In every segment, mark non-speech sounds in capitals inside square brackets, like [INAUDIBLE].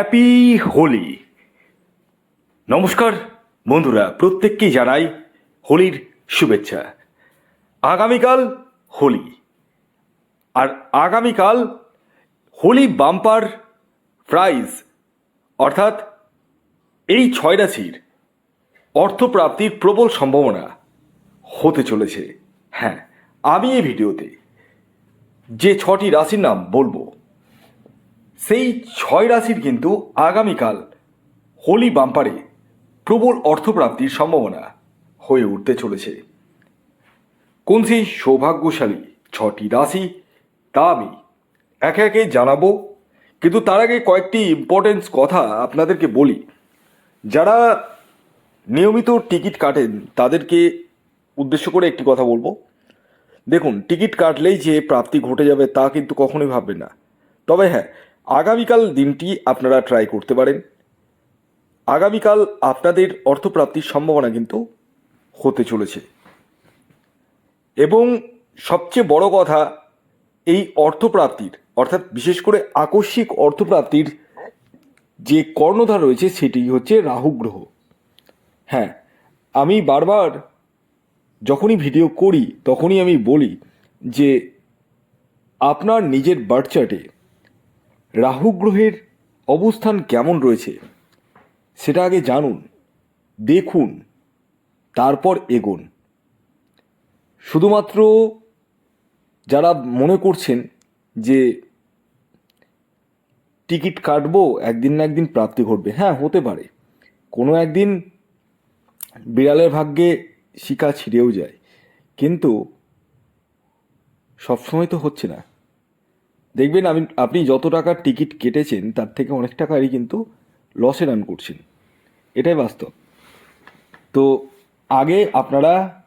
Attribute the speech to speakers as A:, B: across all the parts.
A: Happy Holi নমস্কার, বন্ধুরা, প্রত্যেককেই জানাই হোলির শুভেচ্ছা। আগামীকাল হোলি। আর আগামীকাল হোলি বাম্পার প্রাইজ, অর্থাৎ এই ছয় রাশির অর্থপ্রাপ্তির প্রবল সম্ভাবনা হতে চলেছে। হ্যাঁ আমি এই ভিডিওতে যে ছটি রাশির নাম বলব সেই ছয় রাশির কিন্তু আগামীকাল হোলি বাম্পারে প্রবল অর্থপ্রাপ্তির সম্ভাবনা হয়ে উঠতে চলেছে। কোন সেই সৌভাগ্যশালী ছটি রাশি, তা আমি একে একে জানাব। কিন্তু তার আগে কয়েকটি ইম্পর্টেন্স কথা আপনাদেরকে বলি। যারা নিয়মিত টিকিট কাটেন, তাদেরকে উদ্দেশ্য করে একটি কথা বলব। দেখুন, টিকিট কাটলেই যে প্রাপ্তি ঘটে যাবে তা কিন্তু কখনোই ভাববে না। তবে হ্যাঁ আগামীকাল দিনটি আপনারা ট্রাই করতে পারেন। আগামীকাল আপনাদের অর্থপ্রাপ্তির সম্ভাবনা কিন্তু হতে চলেছে। এবং সবচেয়ে বড় কথা, এই অর্থপ্রাপ্তির, অর্থাৎ বিশেষ করে আকস্মিক অর্থপ্রাপ্তির যে কর্ণধার রয়েছে, সেটি হচ্ছে রাহু গ্রহ। হ্যাঁ আমি বারবার যখনই ভিডিও করি, তখনই আমি বলি যে, আপনার নিজের বার্থ চার্টে রাহু গ্রহের অবস্থান কেমন রয়েছে, সেটা আগে জানুন, দেখুন, তারপর এগোন। শুধুমাত্র যারা মনে করছেন যে টিকিট কাটবো, একদিন না একদিন প্রাপ্তি ঘটবে। হ্যাঁ হতে পারে। কোনো একদিন বিড়ালের ভাগ্যে শিকা ছিঁড়েও যায়। কিন্তু সবসময় তো হচ্ছে না। দেখবেন আমি, আপনি যত টাকার টিকিট কেটেছেন, তার থেকে অনেক টাকারই কিন্তু লসে রান করছেন। এটাই বাস্তব। তো আগে আপনারা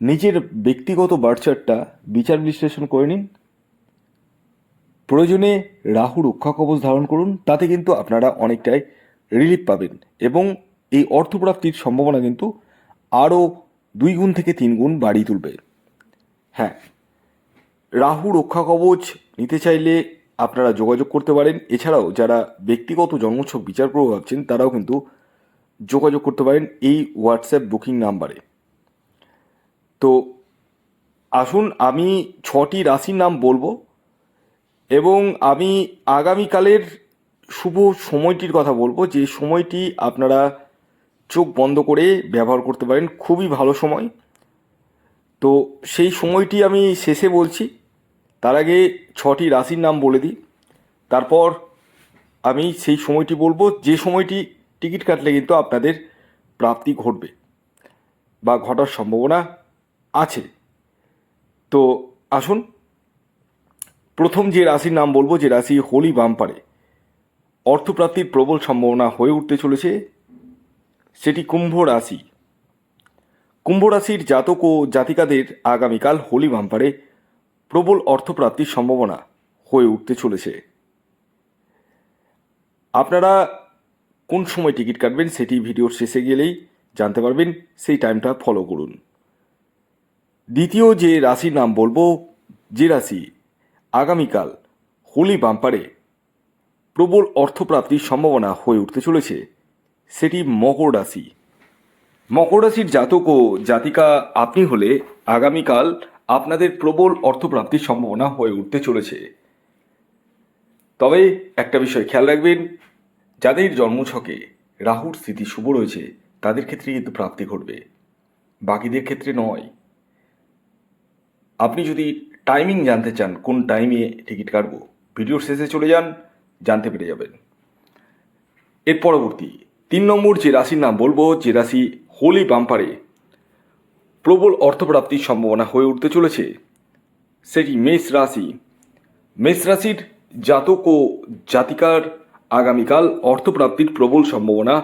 A: নিজের ব্যক্তিগত বার্চারটা বিচার বিশ্লেষণ করে নিন। প্রয়োজনে রাহু রক্ষা কবচ ধারণ করুন, তাতে কিন্তু আপনারা অনেকটাই রিলিফ পাবেন এবং এই অর্থপ্রাপ্তির সম্ভাবনা কিন্তু আরও দুই গুণ থেকে তিন গুণ বাড়িয়ে তুলবে। হ্যাঁ রাহু রক্ষা কবচ নিতে চাইলে আপনারা যোগাযোগ করতে পারেন। এছাড়াও যারা ব্যক্তিগত জন্মছক বিচার করব ভাবছেন, তারাও কিন্তু যোগাযোগ করতে পারেন এই হোয়াটসঅ্যাপ বুকিং নাম্বারে। তো আসুন, আমি ছটি রাশির নাম বলব এবং আমি আগামীকালের শুভ সময়টির কথা বলব। যে সময়টি আপনারা চোখ বন্ধ করে ব্যবহার করতে পারেন, খুবই ভালো সময়। তো সেই সময়টি আমি শেষে বলছি। তার আগে ছটি রাশির নাম বলে দিই। তারপর আমি সেই সময়টি বলব, যে সময়টি টিকিট কাটলে কিন্তু আপনাদের প্রাপ্তি ঘটবে বা ঘটার সম্ভাবনা আছে। তো আসুন, প্রথম যে রাশির নাম বলব, যে রাশি হোলি বাম্পারে। অর্থপ্রাপ্তির প্রবল সম্ভাবনা হয়ে উঠতে চলেছে। সেটি কুম্ভ রাশি। কুম্ভ রাশির জাতক ও জাতিকাদের আগামীকাল হোলি বাম্পারে প্রবল অর্থপ্রাপ্তির সম্ভাবনা হয়ে উঠতে চলেছে। আপনারা কোন সময় টিকিট কাটবেন সেটি ভিডিওর শেষে গেলেই জানতে পারবেন। সেই টাইমটা ফলো করুন। দ্বিতীয় যে রাশির নাম বলব, যে রাশি আগামীকাল হোলি বাম্পারে প্রবল অর্থপ্রাপ্তির সম্ভাবনা হয়ে উঠতে চলেছে, সেটি মকর রাশি। মকর রাশির জাতক ও জাতিকা আপনি হলে আগামীকাল আপনাদের প্রবল অর্থপ্রাপ্তির সম্ভাবনা হয়ে উঠতে চলেছে। তবে একটা বিষয় খেয়াল রাখবেন, যাদের জন্মছকে রাহুর স্থিতি শুভ রয়েছে, তাদের ক্ষেত্রে কিন্তু প্রাপ্তি ঘটবে। বাকিদের ক্ষেত্রে নয়। আপনি যদি টাইমিং জানতে চান, কোন টাইমে টিকিট কাটবো, ভিডিওর শেষে চলে যান, জানতে পেরে যাবেন। এর পরবর্তী, তিন নম্বর যে রাশির নাম বলব, যে রাশি হোলি বাম্পারে প্রবল অর্থপ্রাপ্তির সম্ভাবনা হয়ে উঠতে চলেছে। সেটি মেষ রাশি। মেষ রাশির জাতক ও জাতিকার আগামীকাল অর্থপ্রাপ্তির প্রবল সম্ভাবনা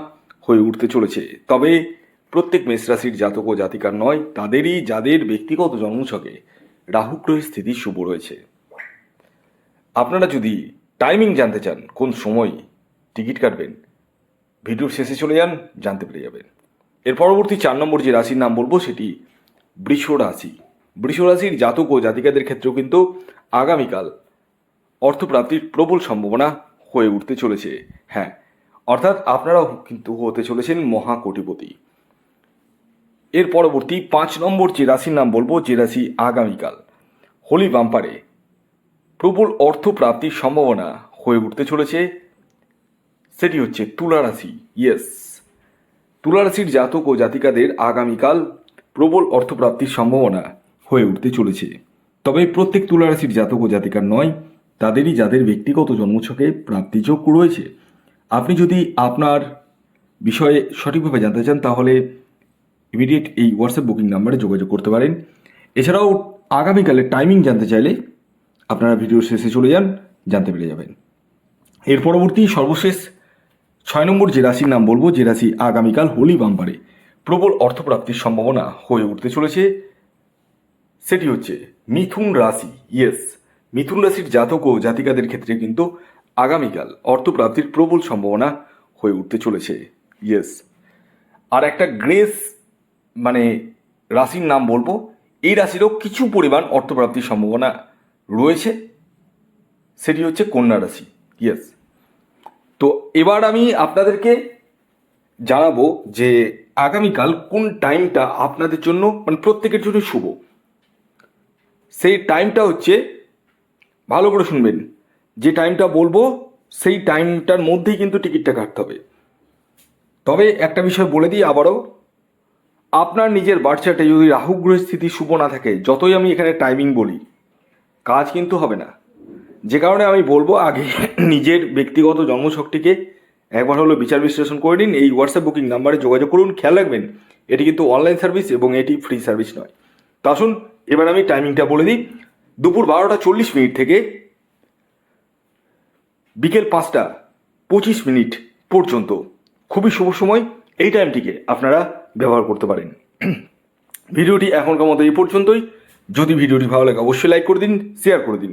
A: হয়ে উঠতে চলেছে। তবে প্রত্যেক মেষ রাশির জাতক ও জাতিকার নয়, তাদেরই যাদের ব্যক্তিগত জন্মছকে রাহু গ্রহের স্থিতি শুভ রয়েছে। আপনারা যদি টাইমিং জানতে চান, কোন সময় টিকিট কাটবেন, ভিডিওর শেষে চলে যান, জানতে পেরে যাবেন। এর পরবর্তী চার নম্বর যে রাশির নাম বলব সেটি বৃষ রাশি। বৃষ রাশির জাতক ও জাতিকাদের ক্ষেত্রেও কিন্তু আগামীকাল অর্থপ্রাপ্তির প্রবল সম্ভাবনা হয়ে উঠতে চলেছে। হ্যাঁ অর্থাৎ আপনারাও কিন্তু হতে চলেছেন মহাকোটিপতি। এর পরবর্তী পাঁচ নম্বর যে রাশির নাম বলব, যে রাশি আগামীকাল, হোলি বাম্পারে প্রবল অর্থ প্রাপ্তির সম্ভাবনা হয়ে উঠতে চলেছে। সেটি হচ্ছে তুলা রাশি ইয়েস তুলা রাশির জাতক ও জাতিকাদের আগামীকাল প্রবল অর্থপ্রাপ্তির সম্ভাবনা হয়ে উঠতে চলেছে। তবে প্রত্যেক তুলা রাশির জাতক ও জাতিকার নয়, তাদেরই যাদের ব্যক্তিগত জন্মছকে প্রাপ্তিযোগ রয়েছে। আপনি যদি আপনার বিষয়ে সঠিকভাবে জানতে চান, তাহলে ইমিডিয়েট এই হোয়াটসঅ্যাপ বুকিং নাম্বারে যোগাযোগ করতে পারেন। এছাড়াও আগামীকালের টাইমিং জানতে চাইলে আপনারা ভিডিওর শেষে চলে যান, জানতে পেরে যাবেন। এর পরবর্তী সর্বশেষ ছয় নম্বর যে রাশির নাম বলব, যে রাশি আগামীকাল হোলি বাম্পারে। প্রবল অর্থপ্রাপ্তির সম্ভাবনা হয়ে উঠতে চলেছে। সেটি হচ্ছে মিথুন রাশি ইয়েস মিথুন রাশির জাতক ও জাতিকাদের ক্ষেত্রে কিন্তু আগামীকাল অর্থপ্রাপ্তির প্রবল সম্ভাবনা হয়ে উঠতে চলেছে ইয়েস আর একটা গ্রেস মানে রাশির নাম বলব, এই রাশিরও কিছু পরিমাণ অর্থপ্রাপ্তির সম্ভাবনা রয়েছে। সেটি হচ্ছে কন্যা রাশি ইয়েস তো এবার আমি আপনাদেরকে জানাব যে আগামীকাল কোন টাইমটা আপনাদের জন্য মানে প্রত্যেকের জন্য শুভ। সেই টাইমটা হচ্ছে, ভালো করে শুনবেন, যে টাইমটা বলব সেই টাইমটার মধ্যেই কিন্তু টিকিটটা কাটতে হবে। তবে একটা বিষয় বলে দিই আবারও, আপনার নিজের বাচ্চাটা যদি রাহু গ্রহের স্থিতি শুভ না থাকে, যতই আমি এখানে টাইমিং বলি, কাজ কিন্তু হবে না। যে কারণে আমি বলব আগে [CLEARS THROAT] নিজের ব্যক্তিগত জন্মশক্তিকে একবার হলো বিচার বিশ্লেষণ করে নিন। এই হোয়াটসঅ্যাপ বুকিং নাম্বারে যোগাযোগ করুন। খেয়াল রাখবেন, এটি কিন্তু অনলাইন সার্ভিস এবং এটি ফ্রি সার্ভিস নয়। তো আসুন, এবার আমি টাইমিংটা বলে দিই। দুপুর বারোটা চল্লিশ মিনিট থেকে বিকেল পাঁচটা পঁচিশ মিনিট পর্যন্ত। খুবই শুভ সময়। এই টাইমটিকে আপনারা ব্যবহার করতে পারেন। [CLEARS THROAT] ভিডিওটি এখনকার মতো এই পর্যন্তই। যদি ভিডিওটি ভালো লাগে, অবশ্যই লাইক করে দিন শেয়ার করে দিন।